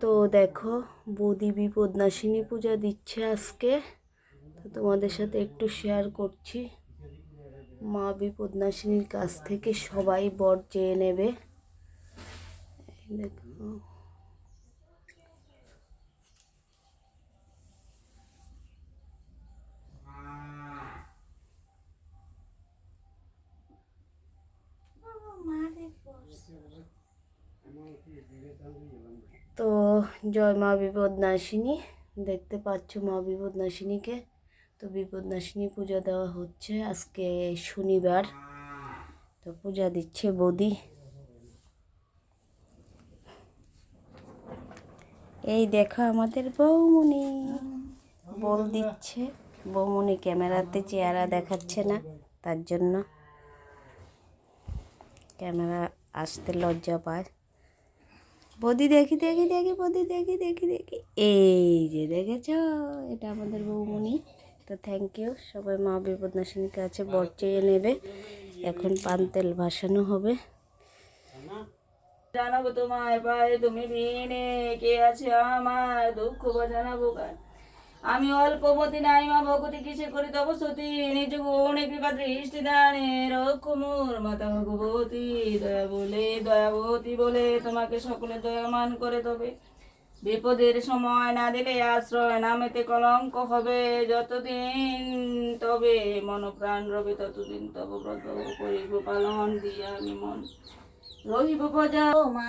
তো দেখো, বৌদি বিপদনাশিনী পূজা দিচ্ছে আজকে। তো তোমাদের সাথে একটু শেয়ার করছি। মা বিপদনাশিনীর কাছ থেকে সবাই বর চেয়ে নেবে। দেখো। তো জয় মা বিপদনাশিনী, দেখতে পাচ্ছ মা বিপদনাশিনীকে। তো বিপদনাশিনী পূজা দেওয়া হচ্ছে আজকে শনিবার। তো পূজা দিচ্ছে বৌদি। এই দেখো আমাদের বৌমনি বল দিচ্ছে। বৌমনি ক্যামেরাতে চেহারা দেখাচ্ছে না, তার জন্য। ক্যামেরা আসতে লজ্জা পায়। বদি দেখি দেখি দেখি বদি দেখি দেখি দেখি। এই যে দেখেছ, এটা আমাদের বৌমণি তো থ্যাংক ইউ সবাই মা বিপদনাশিনীর কাছে বর চেয়ে নেবে। এখন পান তেল ভাসানো হবে। জানাব তোমায় পায়ে, তুমি ভিনে কে আছে আমার দুঃখ বা জানাব আমি অল্পমতি নাই, মা ভগতি কিসে করি তব স্তুতি নিজ গুণে কৃপা দৃষ্টি দানে রক্ষ মোর মাতা ভগবতী। দয়া বলে দয়াবতী বলে তোমাকে সকলে দয়ামান করে তবে। বিপদের সময় না দিলে আশ্রয় নামেতে কলঙ্ক হবে যতদিন। তবে মন প্রাণ রবে ততদিন, তব ব্রত করিব পালন দিয়া আমি মন। রহিব প্রজা মা।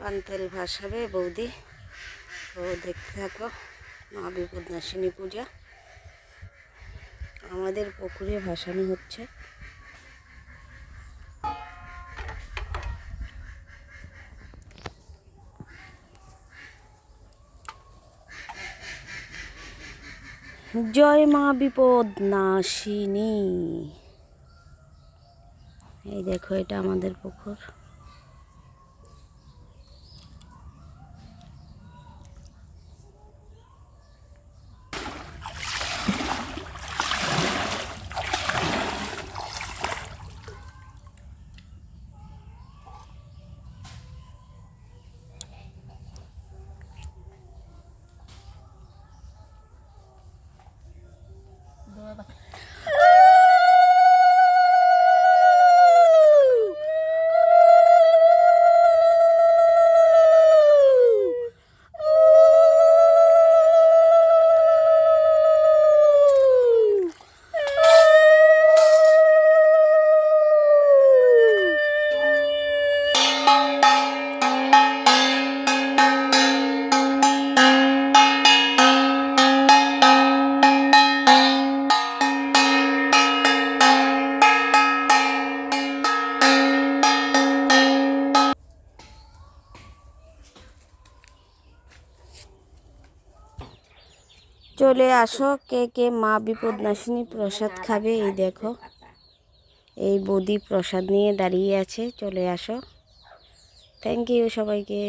এখন পান তেল ভাসাবে, বৌদি। তো দেখতে থাকো, মা বিপদনাশিনী পূজা। আমাদের পুকুরে ভাসানো হচ্ছে। জয় মা বিপদ নাশিনী এই দেখো, এটা আমাদের পুকুর। চলে আসো, কে কে মা বিপদনাশিনী প্রসাদ খাবে? এই দেখো, এই বৌদি প্রসাদ নিয়ে দাঁড়িয়ে আছে, চলে আসো। থ্যাংক ইউ সবাইকে।